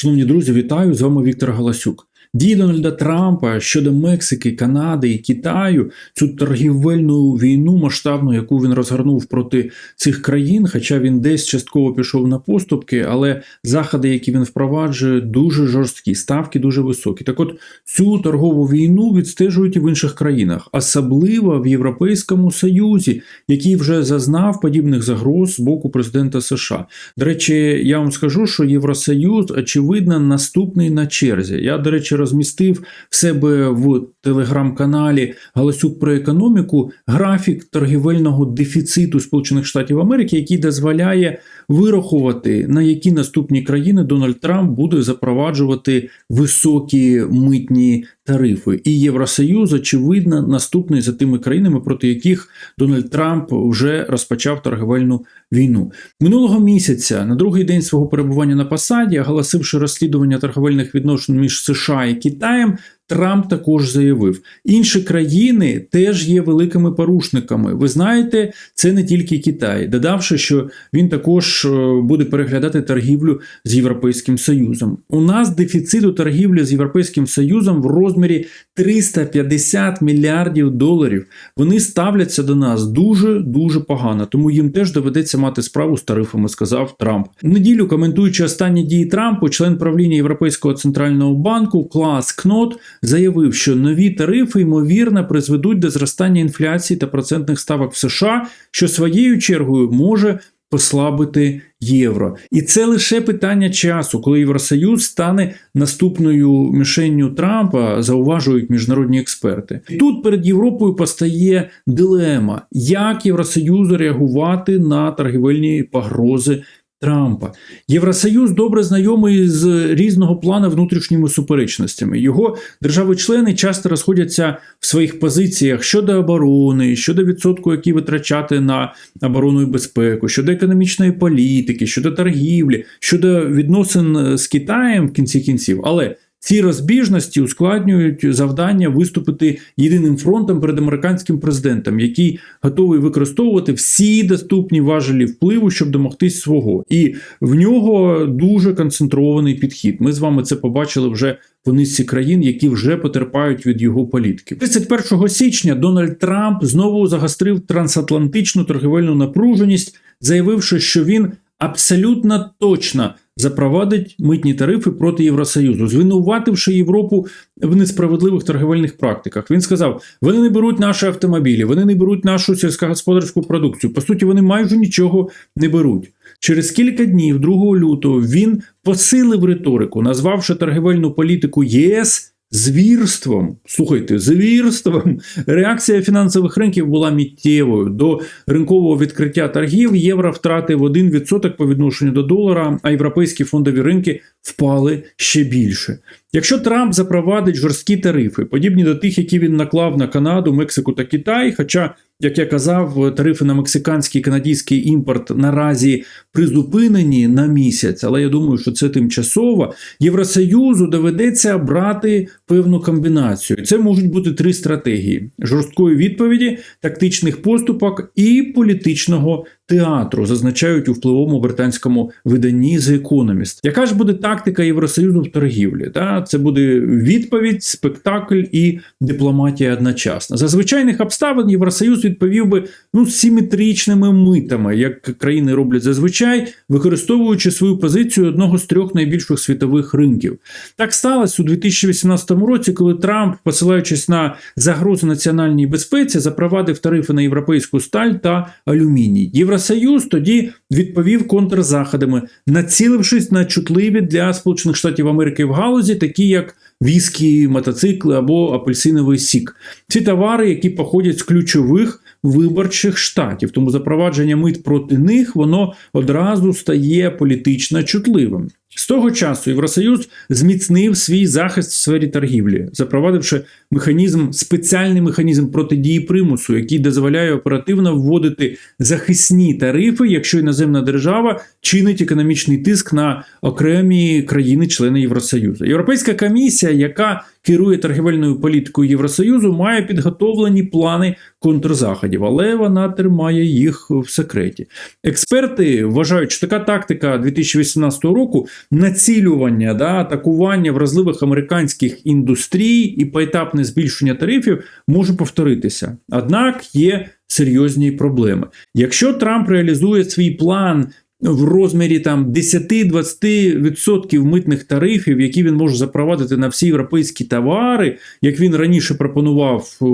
Шановні друзі, вітаю! З вами Віктор Галасюк. Дії Дональда Трампа щодо Мексики, Канади і Китаю цю торгівельну війну масштабну, яку він розгорнув проти цих країн, хоча він десь частково пішов на поступки, але заходи, які він впроваджує, дуже жорсткі, ставки дуже високі. Так, от цю торгову війну відстежують і в інших країнах, особливо в Європейському Союзі, який вже зазнав подібних загроз з боку президента США. До речі, я вам скажу, що Євросоюз, очевидно, наступний на черзі. Я, до речі, розмістив в себе в телеграм-каналі Галасюк про економіку графік торгівельного дефіциту Сполучених Штатів Америки, який дозволяє вирахувати, на які наступні країни Дональд Трамп буде запроваджувати високі митні тарифи. І Євросоюз, очевидно, наступний за тими країнами, проти яких Дональд Трамп вже розпочав торгівельну війну. Минулого місяця, на другий день свого перебування на посаді, оголосивши розслідування торговельних відношень між США і Китаєм. Трамп також заявив, інші країни теж є великими порушниками. Ви знаєте, це не тільки Китай, додавши, що він також е, буде переглядати торгівлю з Європейським Союзом. У нас дефіцит у торгівлі з Європейським Союзом в розмірі 350 мільярдів доларів. Вони ставляться до нас дуже дуже погано, тому їм теж доведеться мати справу з тарифами, сказав Трамп. В неділю коментуючи останні дії Трампу, член правління Європейського центрального банку Клас Кнот заявив, що нові тарифи ймовірно призведуть до зростання інфляції та процентних ставок в США, що своєю чергою може послабити євро. І це лише питання часу, коли Євросоюз стане наступною мішенню Трампа, зауважують міжнародні експерти. Тут перед Європою постає дилема, як Євросоюзу реагувати на торгівельні погрози. Трампа Євросоюз добре знайомий з різного плану внутрішніми суперечностями. Його держави-члени часто розходяться в своїх позиціях щодо оборони, щодо відсотку, який витрачати на оборону і безпеку, щодо економічної політики, щодо торгівлі, щодо відносин з Китаєм в кінці кінців. Але ці розбіжності ускладнюють завдання виступити єдиним фронтом перед американським президентом, який готовий використовувати всі доступні важелі впливу, щоб домогтись свого. І в нього дуже концентрований підхід. Ми з вами це побачили вже в низці країн, які вже потерпають від його політики. 31 січня Дональд Трамп знову загострив трансатлантичну торгівельну напруженість, заявивши, що він абсолютно точно запровадить митні тарифи проти Євросоюзу, звинувативши Європу в несправедливих торговельних практиках. Він сказав: вони не беруть наші автомобілі, вони не беруть нашу сільськогосподарську продукцію. По суті, вони майже нічого не беруть. Через кілька днів, 2 лютого, він посилив риторику, назвавши торговельну політику ЄС. Звірством, слухайте, звірством, реакція фінансових ринків була миттєвою. До ринкового відкриття торгів євро втратив 1% по відношенню до долара, а європейські фондові ринки впали ще більше. Якщо Трамп запровадить жорсткі тарифи, подібні до тих, які він наклав на Канаду, Мексику та Китай, хоча як я казав, тарифи на мексиканський і канадський імпорт наразі призупинені на місяць, але я думаю, що це тимчасово. Євросоюзу доведеться брати певну комбінацію. Це можуть бути три стратегії: жорсткої відповіді, тактичних поступок і політичного театру, зазначають у впливовому британському виданні The Economist. Яка ж буде тактика Євросоюзу в торгівлі? Та Це буде відповідь, спектакль і дипломатія одночасно. За звичайних обставин Євросоюз відповів би ну симетричними митами, як країни роблять зазвичай, використовуючи свою позицію одного з трьох найбільших світових ринків. Так сталося у 2018 році, коли Трамп, посилаючись на загрозу національній безпеці, запровадив тарифи на європейську сталь та алюміній. Євросоюз тоді відповів контрзаходами, націлившись на чутливі для Сполучених Штатів Америки в галузі, такі як віскі, мотоцикли або апельсиновий сік. Ці товари, які походять з ключових виборчих штатів. Тому запровадження мит проти них воно одразу стає політично чутливим. З того часу Євросоюз зміцнив свій захист в сфері торгівлі, запровадивши механізм, спеціальний механізм протидії примусу, який дозволяє оперативно вводити захисні тарифи, якщо іноземна держава чинить економічний тиск на окремі країни-члени Євросоюзу. Європейська комісія, яка керує торгівельною політикою Євросоюзу, має підготовлені плани контрзаходів, але вона тримає їх в секреті. Експерти вважають, що така тактика 2018 року націлювання, да, атакування вразливих американських індустрій і поетапне збільшення тарифів може повторитися. Однак є серйозні проблеми. Якщо Трамп реалізує свій план. В розмірі там 10-20% митних тарифів, які він може запровадити на всі європейські товари, як він раніше пропонував, е,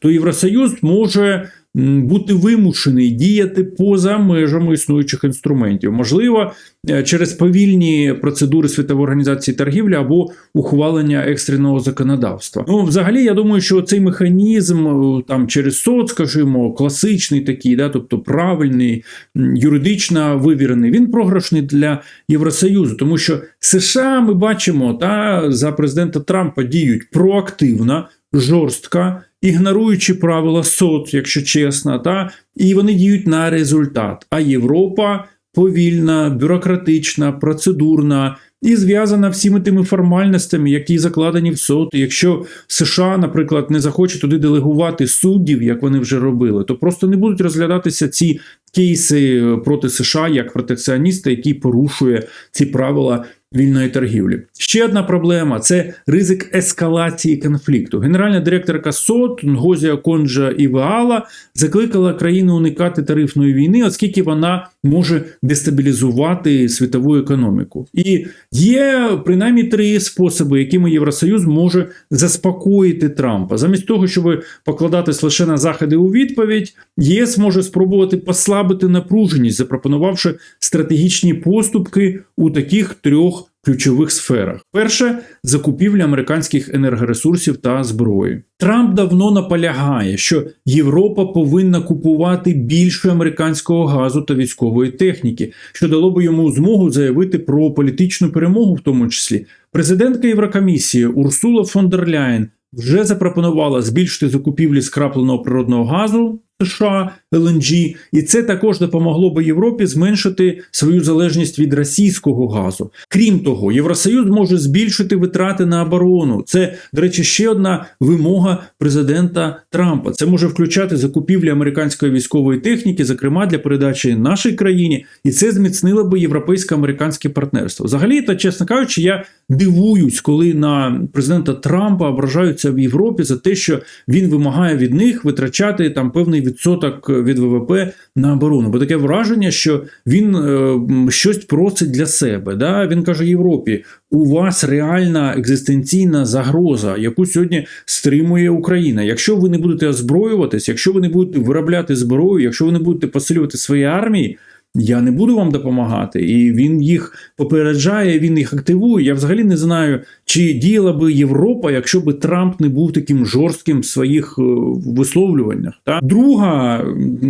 то Євросоюз може бути вимушений діяти поза межами існуючих інструментів. Можливо, е, через повільні процедури Світової організації торгівлі або ухвалення екстреного законодавства. Ну, взагалі, я думаю, що цей механізм е, там через СОЦ, скажімо, класичний такий, да, тобто правильний, юридично вивірений, він програшний для Євросоюзу, тому що США ми бачимо та за президента Трампа діють проактивно, жорстко, ігноруючи правила СОЦ, якщо чесно, та і вони діють на результат. А Європа повільна, бюрократична, процедурна. І зв'язана всіми тими формальностями, які закладені в СОТ. Якщо США, наприклад, не захоче туди делегувати суддів, як вони вже робили, то просто не будуть розглядатися ці кейси проти США як протекціоніста, який порушує ці правила вільної торгівлі. Ще одна проблема це ризик ескалації конфлікту. Генеральна директорка СОТ Нгозія Конджа Івеала закликала країну уникати тарифної війни, оскільки вона може дестабілізувати світову економіку. І є принаймні три способи, якими Євросоюз може заспокоїти Трампа. Замість того, щоб покладатись лише на заходи у відповідь, ЄС може спробувати послабити напруженість, запропонувавши стратегічні поступки у таких трьох ключових сферах: перше закупівля американських енергоресурсів та зброї. Трамп давно наполягає, що Європа повинна купувати більше американського газу та військової техніки, що дало би йому змогу заявити про політичну перемогу, в тому числі. Президентка Єврокомісії Урсула фон дер Ляєн вже запропонувала збільшити закупівлі скрапленого природного газу. США ЛНГ, і це також допомогло би Європі зменшити свою залежність від російського газу. Крім того, Євросоюз може збільшити витрати на оборону. Це, до речі, ще одна вимога президента Трампа. Це може включати закупівлі американської військової техніки, зокрема для передачі нашій країні, і це зміцнило би європейсько-американське партнерство. Взагалі, та чесно кажучи, я дивуюсь, коли на президента Трампа ображаються в Європі за те, що він вимагає від них витрачати там певний відсоток від ВВП на оборону. Бо таке враження, що він е, щось просить для себе. Да? Він каже Європі: у вас реальна екзистенційна загроза, яку сьогодні стримує Україна. Якщо ви не будете озброюватись, якщо ви не будете виробляти зброю, якщо ви не будете посилювати свої армії. Я не буду вам допомагати, і він їх попереджає, він їх активує. Я взагалі не знаю, чи діяла би Європа, якщо би Трамп не був таким жорстким в своїх е, висловлюваннях. Та друга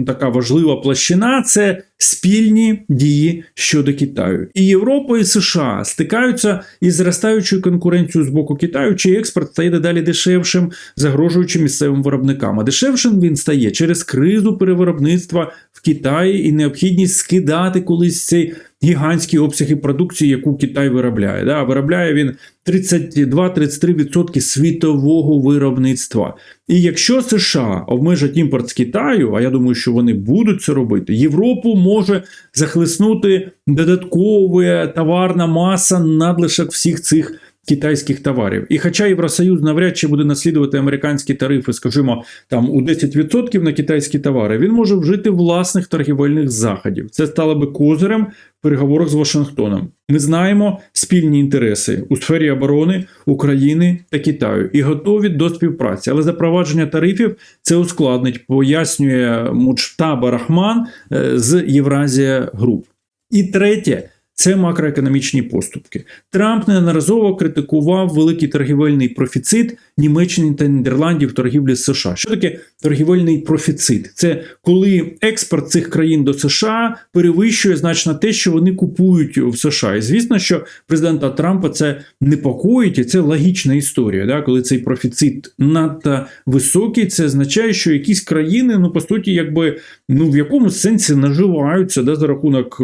така важлива площина це спільні дії щодо Китаю. І Європа і США стикаються із зростаючою конкуренцією з боку Китаю, чий експорт стає дедалі дешевшим, загрожуючи місцевим виробникам. А дешевшим він стає через кризу перевиробництва Китаї і необхідність скидати колись цей гігантські обсяги продукції, яку Китай виробляє. Да? Виробляє він 32-33% світового виробництва. І якщо США обмежать імпорт з Китаю, а я думаю, що вони будуть це робити, Європу може захлеснути додаткова товарна маса надлишок всіх цих. Китайських товарів, і хоча Євросоюз навряд чи буде наслідувати американські тарифи, скажімо, там у 10% на китайські товари, він може вжити власних торгівельних заходів. Це стало би козирем в переговорах з Вашингтоном. Ми знаємо спільні інтереси у сфері оборони України та Китаю і готові до співпраці. Але запровадження тарифів це ускладнить, пояснює Мучтаба Рахман е, з Євразія Груп. І третє. Це макроекономічні поступки. Трамп неодноразово критикував великий торгівельний профіцит Німеччини та Нідерландів торгівлі з США. Що таке торгівельний профіцит? Це коли експорт цих країн до США перевищує значно те, що вони купують в США. І звісно, що президента Трампа це непокоїть, і це логічна історія. Да? Коли цей профіцит надто високий, це означає, що якісь країни, ну по суті, якби ну в якомусь сенсі наживаються да, за рахунок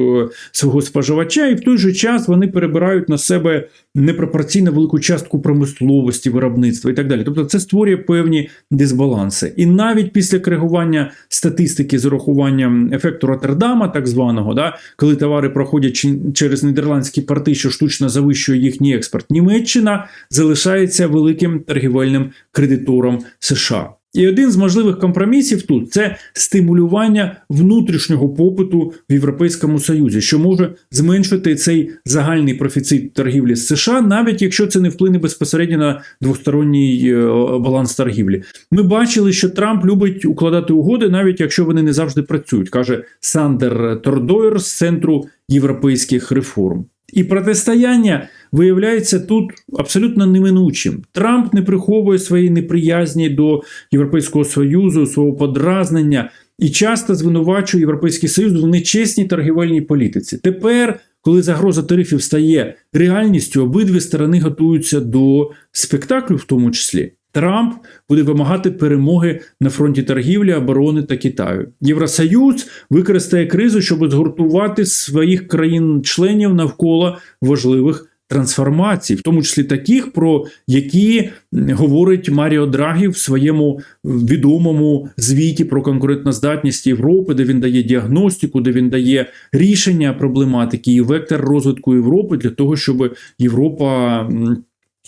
свого споживача І в той же час вони перебирають на себе непропорційно велику частку промисловості, виробництва і так далі. Тобто це створює певні дисбаланси. І навіть після коригування статистики з урахуванням ефекту Роттердама, так званого, да, коли товари проходять через нідерландські порти, що штучно завищує їхній експорт, Німеччина залишається великим торгівельним кредитором США. І один з можливих компромісів тут це стимулювання внутрішнього попиту в Європейському Союзі, що може зменшити цей загальний профіцит торгівлі з США, навіть якщо це не вплине безпосередньо на двосторонній е, баланс торгівлі. Ми бачили, що Трамп любить укладати угоди, навіть якщо вони не завжди працюють, каже Сандер Тордойер з центру європейських реформ. І протистояння виявляється тут абсолютно неминучим. Трамп не приховує своєї неприязні до Європейського Союзу, свого подразнення і часто звинувачує Європейський Союз в нечесній торгівельній політиці. Тепер, коли загроза тарифів стає реальністю, обидві сторони готуються до спектаклю, в тому числі. Трамп буде вимагати перемоги на фронті торгівлі, оборони та Китаю. Євросоюз використає кризу, щоб згуртувати своїх країн-членів навколо важливих трансформацій, в тому числі таких, про які говорить Маріо Драгі в своєму відомому звіті про конкурентноздатність Європи, де він дає діагностику, де він дає рішення проблематики і вектор розвитку Європи для того, щоб Європа.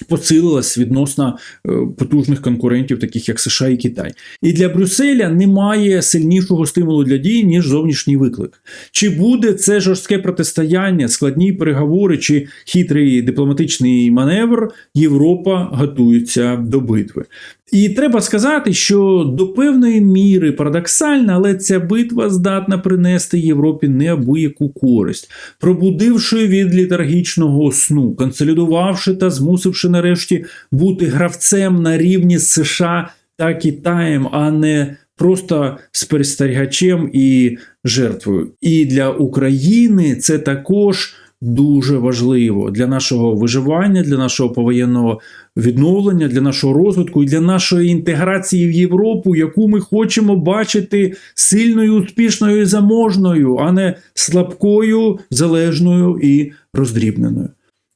Посилилась відносно е, потужних конкурентів, таких як США і Китай, і для Брюсселя немає сильнішого стимулу для дій ніж зовнішній виклик. Чи буде це жорстке протистояння, складні переговори чи хитрий дипломатичний маневр? Європа готується до битви. І треба сказати, що до певної міри парадоксально, але ця битва здатна принести Європі неабияку користь, пробудивши від літаргічного сну, консолідувавши та змусивши нарешті бути гравцем на рівні з США та Китаєм, а не просто спостерігачем і жертвою. І для України це також. Дуже важливо для нашого виживання, для нашого повоєнного відновлення, для нашого розвитку і для нашої інтеграції в Європу, яку ми хочемо бачити сильною, успішною і заможною, а не слабкою, залежною і роздрібненою.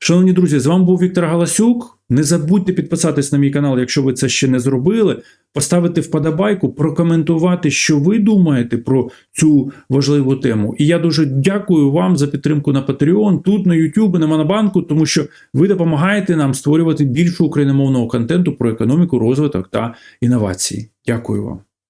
Шановні друзі, з вами був Віктор Галасюк. Не забудьте підписатись на мій канал, якщо ви це ще не зробили, поставити вподобайку, прокоментувати, що ви думаєте про цю важливу тему. І я дуже дякую вам за підтримку на Patreon, тут на YouTube, на Монобанку, тому що ви допомагаєте нам створювати більше україномовного контенту про економіку, розвиток та інновації. Дякую вам.